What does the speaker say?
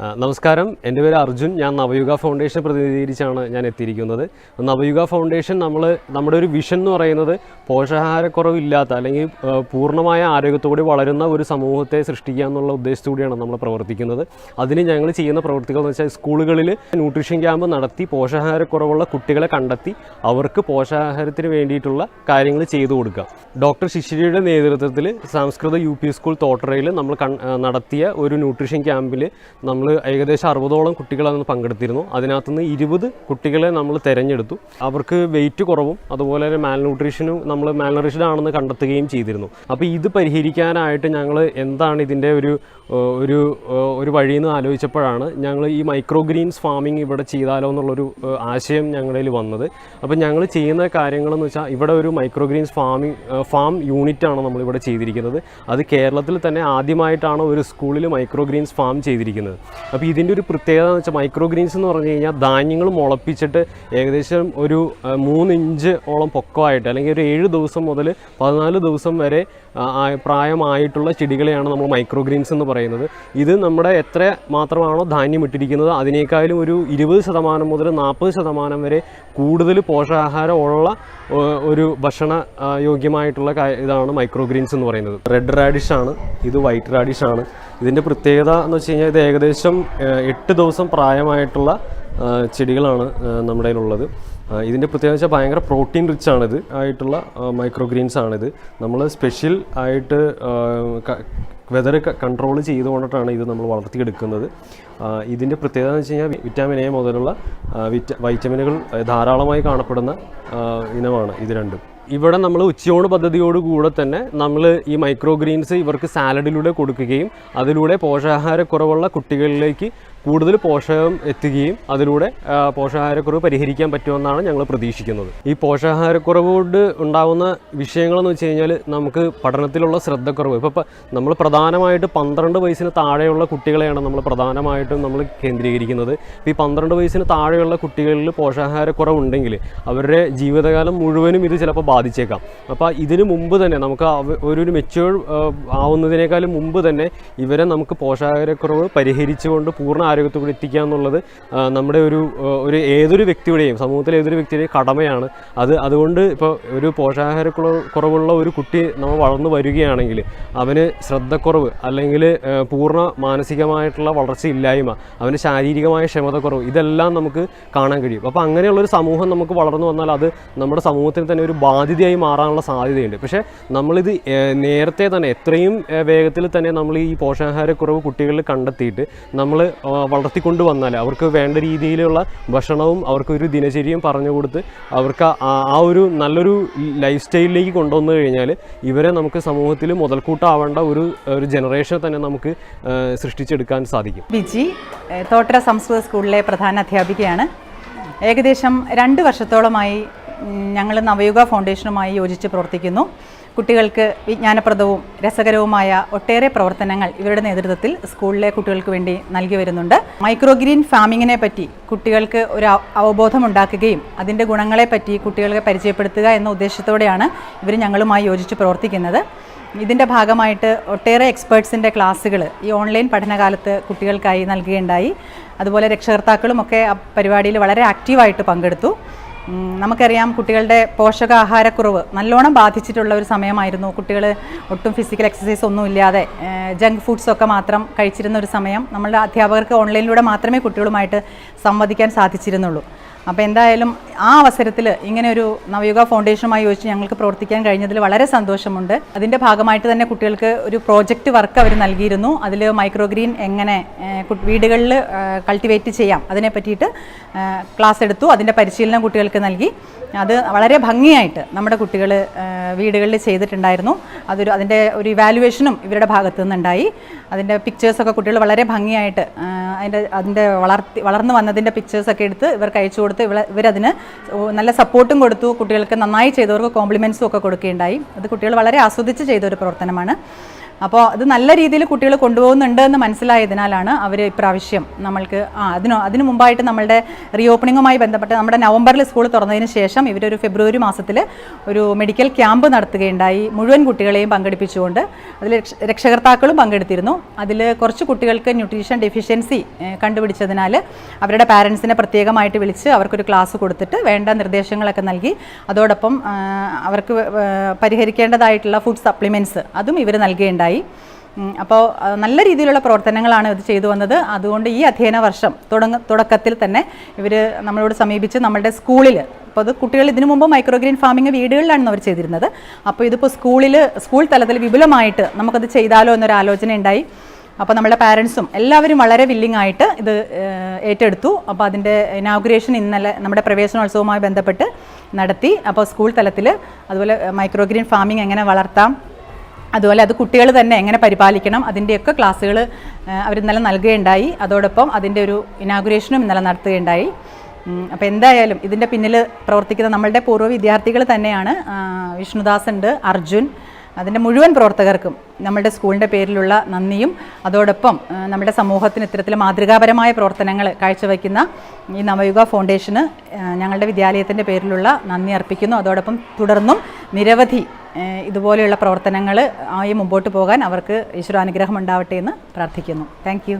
നമസ്കാരം. എന്റെ പേര് അർജുൻ. ഞാൻ നവയുഗ ഫൗണ്ടേഷൻ പ്രതിനിധീകരിച്ചാണ് ഞാൻ എത്തിയിരിക്കുന്നത്. നവയുഗ ഫൗണ്ടേഷൻ നമ്മൾ നമ്മുടെ ഒരു വിഷൻ എന്ന് പറയുന്നത് പോഷകാഹാരക്കുറവില്ലാത്ത അല്ലെങ്കിൽ പൂർണമായ ആരോഗ്യത്തോടെ വളരുന്ന ഒരു സമൂഹത്തെ സൃഷ്ടിക്കുക എന്നുള്ള ഉദ്ദേശത്തോടെയാണ് നമ്മൾ പ്രവർത്തിക്കുന്നത്. അതിന് ഞങ്ങൾ ചെയ്യുന്ന പ്രവൃത്തികൾ എന്ന് വെച്ചാൽ സ്കൂളുകളിൽ ന്യൂട്രീഷൻ ക്യാമ്പ് നടത്തി പോഷകാഹാരക്കുറവുള്ള കുട്ടികളെ കണ്ടെത്തി അവർക്ക് പോഷകാഹാരത്തിന് വേണ്ടിയിട്ടുള്ള കാര്യങ്ങൾ ചെയ്തു കൊടുക്കുക. ഡോക്ടർ ശിശിരിയുടെ നേതൃത്വത്തിൽ സംസ്കൃത യു പി സ്കൂൾ തോട്ടറയിൽ നമ്മൾ നടത്തിയ ഒരു ന്യൂട്രീഷൻ ക്യാമ്പിൽ നമ്മൾ ഏകദേശം അറുപതോളം കുട്ടികൾ അന്ന് പങ്കെടുത്തിരുന്നു. അതിനകത്തുനിന്ന് ഇരുപത് കുട്ടികളെ നമ്മൾ തിരഞ്ഞെടുത്തു. അവർക്ക് വെയിറ്റ് കുറവും അതുപോലെ തന്നെ മാൽ ന്യൂട്രീഷനും നമ്മൾ മാൽന്യൂട്രീഷൻ ആണെന്ന് കണ്ടെത്തുകയും ചെയ്തിരുന്നു. അപ്പോൾ ഇത് പരിഹരിക്കാനായിട്ട് ഞങ്ങൾ എന്താണ് ഇതിന്റെ ഒരു ഒരു ഒരു വഴി ഒരു വഴിയെന്ന് ആലോചിച്ചപ്പോഴാണ് ഞങ്ങൾ ഈ മൈക്രോ ഗ്രീൻസ് ഫാമിംഗ് ഇവിടെ ചെയ്താലോ എന്നുള്ളൊരു ആശയം ഞങ്ങളിൽ വന്നത്. അപ്പോൾ ഞങ്ങൾ ചെയ്യുന്ന കാര്യങ്ങളെന്ന് വെച്ചാൽ ഇവിടെ ഒരു മൈക്രോ ഗ്രീൻസ് ഫാമിംഗ് ഫാം യൂണിറ്റാണ് നമ്മളിവിടെ ചെയ്തിരിക്കുന്നത്. അത് കേരളത്തിൽ തന്നെ ആദ്യമായിട്ടാണ് ഒരു സ്കൂളിൽ മൈക്രോ ഗ്രീൻസ് ഫാം ചെയ്തിരിക്കുന്നത്. അപ്പോൾ ഇതിന്റെ ഒരു പ്രത്യേകത എന്ന് വെച്ചാൽ മൈക്രോ ഗ്രീൻസ് എന്ന് പറഞ്ഞു കഴിഞ്ഞാൽ ധാന്യങ്ങൾ മുളപ്പിച്ചിട്ട് ഏകദേശം ഒരു മൂന്ന് ഇഞ്ച് ഓളം പൊക്കമായിട്ട് അല്ലെങ്കിൽ ഒരു ഏഴ് ദിവസം മുതൽ പതിനാല് ദിവസം വരെ പ്രായമായിട്ടുള്ള ചെടികളെയാണ് നമ്മൾ മൈക്രോ ഗ്രീൻസ് എന്ന് പറയുന്നത്. ഇത് നമ്മുടെ എത്ര മാത്രമാണോ ധാന്യം ഇട്ടിരിക്കുന്നത് അതിനേക്കാളും ഒരു ഇരുപത് ശതമാനം മുതൽ നാൽപ്പത് ശതമാനം വരെ കൂടുതൽ പോഷകാഹാരം ഉള്ള ഏ, ഒരു ഭക്ഷണ യോഗ്യമായിട്ടുള്ള ഇതാണ് മൈക്രോ ഗ്രീൻസ് എന്ന് പറയുന്നത്. റെഡ് റാഡിഷ് ആണ് ഇത് വൈറ്റ് റാഡിഷ് ആണ്. ഇതിന്റെ പ്രത്യേകത എന്ന് വെച്ച് കഴിഞ്ഞാൽ ഇത് ഏകദേശം എട്ട് ദിവസം പ്രായമായിട്ടുള്ള ചെടികളാണ് നമ്മുടെ ആ, ഇതിന്റെ പ്രത്യേകത വെച്ചാൽ ഭയങ്കര പ്രോട്ടീൻ റിച്ച് ആണിത് ആയിട്ടുള്ള മൈക്രോ ഗ്രീൻസ് ആണിത്. നമ്മൾ സ്പെഷ്യൽ ആയിട്ട് വെതർ കൺട്രോൾ ചെയ്തുകൊണ്ടിട്ടാണ് ഇത് നമ്മൾ വളർത്തിയെടുക്കുന്നത്. ഇതിന്റെ പ്രത്യേകത എന്ന് വെച്ച് കഴിഞ്ഞാൽ വിറ്റാമിൻ എ മുതലുള്ള വിറ്റ വൈറ്റമിനുകൾ ധാരാളമായി കാണപ്പെടുന്ന ഇനമാണ് ഇത് രണ്ടും. ഇവിടെ നമ്മൾ ഉച്ചയോണ് പദ്ധതിയോടുകൂടെ തന്നെ നമ്മൾ ഈ മൈക്രോ ഗ്രീൻസ് ഇവർക്ക് സാലഡിലൂടെ കൊടുക്കുകയും അതിലൂടെ പോഷകാഹാരക്കുറവുള്ള കുട്ടികളിലേക്ക് കൂടുതൽ പോഷകം എത്തുകയും അതിലൂടെ പോഷകാഹാരക്കുറവ് പരിഹരിക്കാൻ പറ്റുമെന്നാണ് ഞങ്ങൾ പ്രതീക്ഷിക്കുന്നത്. ഈ പോഷകാഹാരക്കുറവ് കൊണ്ട് ഉണ്ടാകുന്ന വിഷയങ്ങളെന്ന് വെച്ച് കഴിഞ്ഞാൽ നമുക്ക് പഠനത്തിലുള്ള ശ്രദ്ധക്കുറവ്. ഇപ്പോൾ നമ്മൾ പ്രധാനമായിട്ട് പന്ത്രണ്ട് വയസ്സിന് താഴെയുള്ള കുട്ടികളെയാണ് നമ്മൾ പ്രധാനമായിട്ടും നമ്മൾ കേന്ദ്രീകരിക്കുന്നത്. ഈ പന്ത്രണ്ട് വയസ്സിന് താഴെയുള്ള കുട്ടികളിൽ പോഷകാഹാരക്കുറവുണ്ടെങ്കിൽ അവരുടെ ജീവിതകാലം മുഴുവനും ഇത് ചിലപ്പോൾ ബാധിച്ചേക്കാം. അപ്പോൾ ഇതിനു മുമ്പ് തന്നെ നമുക്ക് ഒരു മെച്യൂർ ആവുന്നതിനേക്കാളും മുമ്പ് തന്നെ ഇവരെ നമുക്ക് പോഷകാഹാരക്കുറവ് പരിഹരിച്ചുകൊണ്ട് പൂർണ ആരോഗ്യത്തോടെ എത്തിക്കുക എന്നുള്ളത് നമ്മുടെ ഒരു ഒരു ഏതൊരു വ്യക്തിയുടെയും സമൂഹത്തിലെ ഏതൊരു വ്യക്തിയുടെയും കടമയാണ്. അത് അതുകൊണ്ട് ഇപ്പോൾ ഒരു പോഷകാഹാരക്കുറവ് കുറവുള്ള ഒരു കുട്ടി നമ്മൾ വളർന്നു വരികയാണെങ്കിൽ അവന് ശ്രദ്ധക്കുറവ് അല്ലെങ്കിൽ പൂർണ മാനസികമായിട്ടുള്ള വളർച്ചയില്ലായ്മ അവന് ശാരീരികമായ ക്ഷമതക്കുറവ് ഇതെല്ലാം നമുക്ക് കാണാൻ കഴിയും. അപ്പോൾ അങ്ങനെയുള്ളൊരു സമൂഹം നമുക്ക് വളർന്നു വന്നാൽ അത് നമ്മുടെ സമൂഹത്തിന് തന്നെ ഒരു ബാധ്യതയായി മാറാനുള്ള സാധ്യതയുണ്ട്. പക്ഷേ നമ്മളിത് നേരത്തെ തന്നെ എത്രയും വേഗത്തിൽ തന്നെ നമ്മൾ ഈ പോഷകാഹാരക്കുറവ് കുട്ടികളിൽ കണ്ടെത്തിയിട്ട് നമ്മൾ വളർത്തിക്കൊണ്ട് വന്നാൽ അവർക്ക് വേണ്ട രീതിയിലുള്ള ഭക്ഷണവും അവർക്ക് ഒരു ദിനചര്യയും പറഞ്ഞു കൊടുത്ത് അവർക്ക് ആ- ഒരു നല്ലൊരു ലൈഫ് സ്റ്റൈലിലേക്ക് കൊണ്ടുവന്നു കഴിഞ്ഞാൽ ഇവരെ നമുക്ക് സമൂഹത്തിൽ മുതൽക്കൂട്ടാവേണ്ട ഒരു ഒരു ജനറേഷൻ തന്നെ നമുക്ക് സൃഷ്ടിച്ചെടുക്കാൻ സാധിക്കും. ബിജി തോട്ടര സംസ്കൃത സ്കൂളിലെ പ്രധാന അധ്യാപികയാണ്. ഏകദേശം രണ്ട് വർഷത്തോളമായി ഞങ്ങൾ നവയുഗ ഫൗണ്ടേഷനുമായി യോജിച്ച് പ്രവർത്തിക്കുന്നു. കുട്ടികൾക്ക് വിജ്ഞാനപ്രദവും രസകരവുമായ ഒട്ടേറെ പ്രവർത്തനങ്ങൾ ഇവരുടെ നേതൃത്വത്തിൽ സ്കൂളിലെ കുട്ടികൾക്ക് വേണ്ടി നൽകി വരുന്നുണ്ട്. മൈക്രോഗ്രീൻ ഫാമിങ്ങിനെ പറ്റി കുട്ടികൾക്ക് ഒരു അവബോധമുണ്ടാക്കുകയും അതിന്റെ ഗുണങ്ങളെപ്പറ്റി കുട്ടികളെ പരിചയപ്പെടുത്തുക എന്ന ഉദ്ദേശത്തോടെയാണ് ഇവർ ഞങ്ങളുമായി യോജിച്ച് പ്രവർത്തിക്കുന്നത്. ഇതിന്റെ ഭാഗമായിട്ട് ഒട്ടേറെ എക്സ്പേർട്സിന്റെ ക്ലാസ്സുകൾ ഈ ഓൺലൈൻ പഠനകാലത്ത് കുട്ടികൾക്കായി നൽകുകയുണ്ടായി. അതുപോലെ രക്ഷകർത്താക്കളും ഒക്കെ പരിപാടിയിൽ വളരെ ആക്റ്റീവായിട്ട് പങ്കെടുത്തു. നമുക്കറിയാം കുട്ടികളുടെ പോഷകാഹാരക്കുറവ് നല്ലോണം ബാധിച്ചിട്ടുള്ള ഒരു സമയമായിരുന്നു. കുട്ടികൾ ഒട്ടും ഫിസിക്കൽ എക്സസൈസ് ഒന്നും ഇല്ലാതെ ജങ്ക് ഫുഡ്സൊക്കെ മാത്രം കഴിച്ചിരുന്ന ഒരു സമയം. നമ്മളുടെ അധ്യാപകർക്ക് ഓൺലൈനിലൂടെ മാത്രമേ കുട്ടികളുമായിട്ട് സംവദിക്കാൻ സാധിച്ചിരുന്നുള്ളൂ. അപ്പോൾ എന്തായാലും ആ അവസരത്തിൽ ഇങ്ങനെ ഒരു നവയുഗ ഫൗണ്ടേഷനുമായി യോജിച്ച് ഞങ്ങൾക്ക് പ്രവർത്തിക്കാൻ കഴിഞ്ഞതിൽ വളരെ സന്തോഷമുണ്ട്. അതിന്റെ ഭാഗമായിട്ട് തന്നെ കുട്ടികൾക്ക് ഒരു പ്രോജക്റ്റ് വർക്ക് അവർ നൽകിയിരുന്നു. അതിൽ മൈക്രോഗ്രീൻ എങ്ങനെ ഏഹ്, കു- വീടുകളിൽ കൾട്ടിവേറ്റ് ചെയ്യാം അതിനെ പറ്റിയിട്ട് ക്ലാസ് എടുത്തു. അതിന്റെ പരിശീലനം കുട്ടികൾക്ക് നൽകി. അത് വളരെ ഭംഗിയായിട്ട് നമ്മുടെ കുട്ടികൾ വീടുകളിൽ ചെയ്തിട്ടുണ്ടായിരുന്നു. അതൊരു അതിന്റെ ഒരു ഇവാലുവേഷനും ഇവരുടെ ഭാഗത്തു നിന്നുണ്ടായി അതിന്റെ പിക്ചേഴ്സൊക്കെ കുട്ടികൾ വളരെ ഭംഗിയായിട്ട് അതിന്റെ അതിന്റെ വളർത്തി വളർന്നു വന്നതിന്റെ പിക്ചേഴ്സൊക്കെ എടുത്ത് ഇവർക്ക് അയച്ചു കൊടുത്ത് ഇവർ ഇവരതിന് നല്ല സപ്പോർട്ടും കൊടുത്തു. കുട്ടികൾക്ക് നന്നായി ചെയ്തവർക്ക് കോംപ്ലിമെൻസും ഒക്കെ കൊടുക്കുകയുണ്ടായി. അത് കുട്ടികൾ വളരെ ആസ്വദിച്ച് ചെയ്ത ഒരു പ്രവർത്തനമാണ്. അപ്പോൾ അത് നല്ല രീതിയിൽ കുട്ടികൾ കൊണ്ടുപോകുന്നുണ്ട് എന്ന് മനസ്സിലായതിനാലാണ് അവർ ഇപ്രാവശ്യം നമ്മൾക്ക് ആ അതിനോ അതിനു മുമ്പായിട്ട് നമ്മളുടെ റീഓപ്പണിങ്ങുമായി ബന്ധപ്പെട്ട് നമ്മുടെ നവംബറിൽ സ്കൂൾ തുറന്നതിന് ശേഷം ഇവരൊരു ഫെബ്രുവരി മാസത്തിൽ ഒരു മെഡിക്കൽ ക്യാമ്പ് നടത്തുകയുണ്ടായി. മുഴുവൻ കുട്ടികളെയും പങ്കെടുപ്പിച്ചുകൊണ്ട് അതിൽ രക്ഷകർത്താക്കളും പങ്കെടുത്തിരുന്നു. അതിൽ കുറച്ച് കുട്ടികൾക്ക് ന്യൂട്രീഷൻ ഡെഫിഷ്യൻസി കണ്ടുപിടിച്ചതിനാൽ അവരുടെ പാരൻസിനെ പ്രത്യേകമായിട്ട് വിളിച്ച് അവർക്കൊരു ക്ലാസ് കൊടുത്തിട്ട് വേണ്ട നിർദ്ദേശങ്ങളൊക്കെ നൽകി. അതോടൊപ്പം അവർക്ക് പരിഹരിക്കേണ്ടതായിട്ടുള്ള ഫുഡ് സപ്ലിമെന്റ്സ് അതും ഇവർ നൽകുകയുണ്ടായി. ഉം, അപ്പോൾ നല്ല രീതിയിലുള്ള പ്രവർത്തനങ്ങളാണ് ഇത് ചെയ്തു വന്നത്. അതുകൊണ്ട് ഈ അധ്യയന വർഷം തുടങ്ങ തുടക്കത്തിൽ തന്നെ ഇവർ നമ്മളോട് സമീപിച്ച് നമ്മുടെ സ്കൂളിൽ അപ്പോൾ അത് കുട്ടികൾ ഇതിനു മുമ്പ് മൈക്രോഗ്രീൻ ഫാമിംഗ് വീടുകളിലാണ് അവർ ചെയ്തിരുന്നത്. അപ്പോൾ ഇതിപ്പോൾ സ്കൂളിൽ സ്കൂൾ തലത്തിൽ വിപുലമായിട്ട് നമുക്കത് ചെയ്താലോ എന്നൊരു ആലോചന ഉണ്ടായി. അപ്പോൾ നമ്മുടെ പാരൻസും എല്ലാവരും വളരെ വില്ലിംഗ് ആയിട്ട് ഇത് ഏറ്റെടുത്തു. അപ്പോൾ അതിന്റെ ഇനാഗുറേഷൻ ഇന്നലെ നമ്മുടെ പ്രവേശനോത്സവവുമായി ബന്ധപ്പെട്ട് നടത്തി. അപ്പോൾ സ്കൂൾ തലത്തിൽ അതുപോലെ മൈക്രോഗ്രീൻ ഫാമിംഗ് എങ്ങനെ വളർത്താം അതുപോലെ അത് കുട്ടികൾ തന്നെ എങ്ങനെ പരിപാലിക്കണം അതിന്റെയൊക്കെ ക്ലാസ്സുകൾ അവർ ഇന്നലെ നൽകുകയുണ്ടായി. അതോടൊപ്പം അതിന്റെ ഒരു ഇനാഗുറേഷനും ഇന്നലെ നടത്തുകയുണ്ടായി. അപ്പോൾ എന്തായാലും ഇതിന്റെ പിന്നിൽ പ്രവർത്തിക്കുന്ന നമ്മളുടെ പൂർവ വിദ്യാർത്ഥികൾ തന്നെയാണ് വിഷ്ണുദാസ് ഉണ്ട് അർജുൻ അതിന്റെ മുഴുവൻ പ്രവർത്തകർക്കും നമ്മുടെ സ്കൂളിന്റെ പേരിലുള്ള നന്ദിയും. അതോടൊപ്പം നമ്മുടെ സമൂഹത്തിന് ഇത്തരത്തിൽ മാതൃകാപരമായ പ്രവർത്തനങ്ങൾ കാഴ്ചവെക്കുന്ന ഈ നവയുഗ ഫൗണ്ടേഷന് ഞങ്ങളുടെ വിദ്യാലയത്തിന്റെ പേരിലുള്ള നന്ദി അർപ്പിക്കുന്നു. അതോടൊപ്പം തുടർന്നും നിരവധി ഇതുപോലെയുള്ള പ്രവർത്തനങ്ങൾ ആയി മുമ്പോട്ട് പോകാൻ അവർക്ക് ഈശ്വരാനുഗ്രഹം ഉണ്ടാവട്ടെ എന്ന് പ്രാർത്ഥിക്കുന്നു. താങ്ക്